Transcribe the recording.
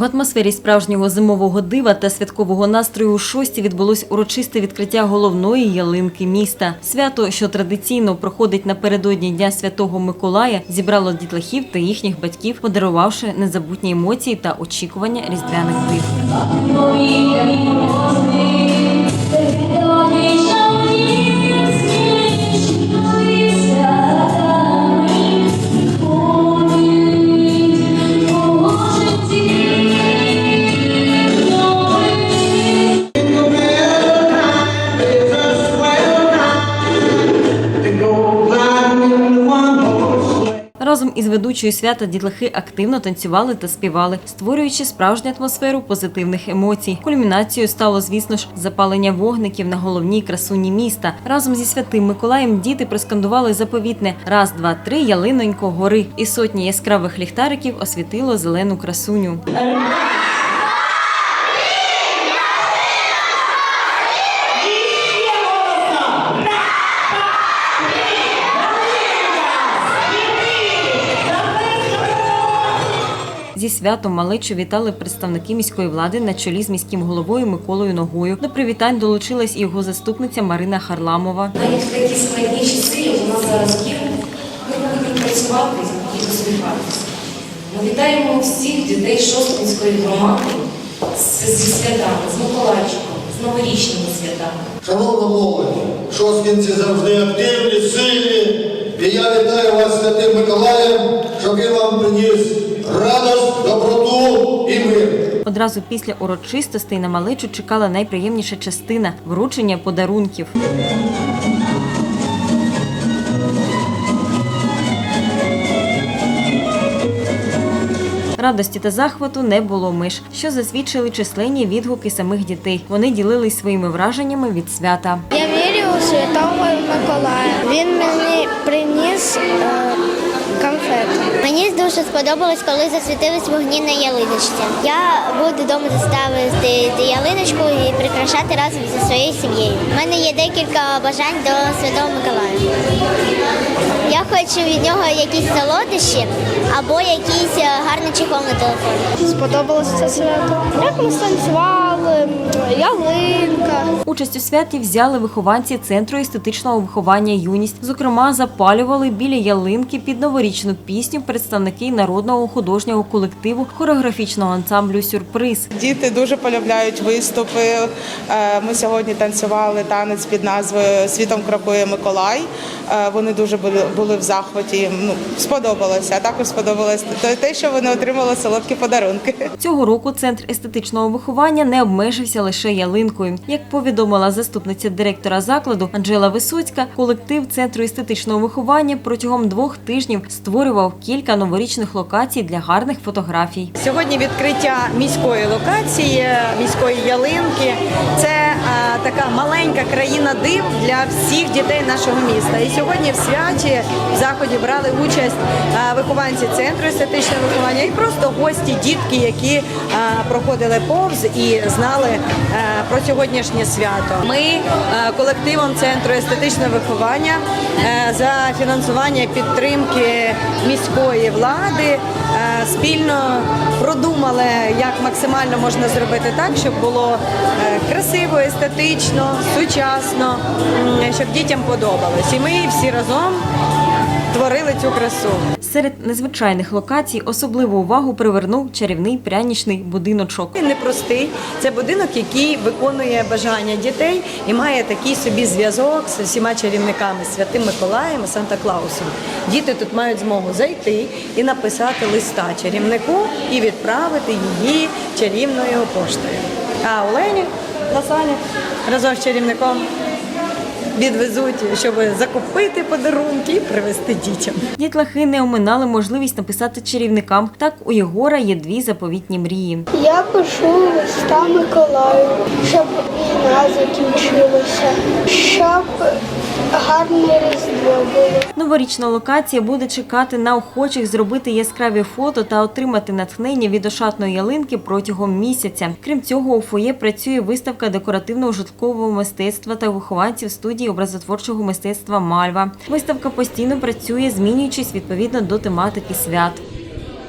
В атмосфері справжнього зимового дива та святкового настрою у шості відбулось урочисте відкриття головної ялинки міста. Свято, що традиційно проходить напередодні Дня Святого Миколая, зібрало дітлахів та їхніх батьків, подарувавши незабутні емоції та очікування різдвяних див. Разом із ведучою свята дітлахи активно танцювали та співали, створюючи справжню атмосферу позитивних емоцій. Кульмінацією стало, звісно ж, запалення вогників на головній красуні міста. Разом зі святим Миколаєм діти проскандували заповітне раз, два, три ялинонько гори, і сотні яскравих ліхтариків освітило зелену красуню. Святом малечу вітали представники міської влади на чолі з міським головою Миколою Ногою. До привітань долучилась і його заступниця Марина Харламова. Навіть в такі складні часи, у нас зараз є, ми працювати і розвиватися. Ми вітаємо всіх дітей Шостинської громади з- зі святами, з Миколайчиком, з новорічними святами. Шановна молодь, шосткінці завжди активні, сильні. І я вітаю вас святим Миколаєм, щоб він вам приніс радость, і мир. Одразу після урочистостей на малечу чекала найприємніша частина вручення подарунків. Радості та захвату не було меж, що засвідчили численні відгуки самих дітей. Вони ділились своїми враженнями від свята. Я вірю у Святого Миколая. Він мені приніс е. Мені дуже сподобалось, коли засвітились вогні на ялиночці. Я буду вдома заставити ялиночку і прикрашати разом зі своєю сім'єю. У мене є декілька бажань до Святого Миколая. Я хочу від нього якісь солодощі або якийсь е, гарний чехол на телефон. Сподобалося це свято. Як ми станцювали, ялинка. Участь у святі взяли вихованці центру естетичного виховання юність. Зокрема, запалювали біля ялинки під новорічну пісню представники народного художнього колективу хореографічного ансамблю Сюрприз. Діти дуже полюбляють виступи. Е, Ми сьогодні танцювали танець під назвою Світом крокує Миколай. Е, Вони дуже були, в захваті. Ну, сподобалося. А також сподобалось те- те, що вони отримали солодкі подарунки. Цього року центр естетичного виховання не обмежився лише ялинкою. Як повідомила заступниця директора закладу Анжела Висоцька, колектив центру естетичного виховання протягом двох тижнів створював кілька новорічних локацій для гарних фотографій. Сьогодні відкриття міської локації, міської ялинки. Це така маленька країна див для всіх дітей нашого міста. І сьогодні в святі в заході брали участь вихованці центру естетичного виховання і просто гості, дітки, які проходили повз і знали про сьогоднішнє свято. Ми колективом центру естетичного виховання за фінансування підтримки міської влади спільно продумали, як максимально можна зробити так, щоб було е, красиво, естетично, сучасно, щоб дітям подобалось. І ми всі разом творили цю красу. Серед незвичайних локацій особливу увагу привернув чарівний прянічний будиночок. Він непростий. Це будинок, який виконує бажання дітей і має такий собі зв'язок з усіма чарівниками Святим Миколаєм і Санта Клаусом. Діти тут мають змогу зайти і написати листа чарівнику і відправити її чарівною поштою. А Олені на санях разом з чарівником відвезуть, щоб закупити подарунки і привезти дітям. Дітлахи не оминали можливість написати чарівникам. Так у Єгора є дві заповітні мрії. Я пишу листа Миколаю, щоб війна закінчилася, щоб гарне різдво було. Новорічна локація буде чекати на охочих зробити яскраві фото та отримати натхнення від ошатної ялинки протягом місяця. Крім цього, у фоє працює виставка декоративного житкового мистецтва та вихованців студії образотворчого мистецтва Мальва. Виставка постійно працює, змінюючись відповідно до тематики свят.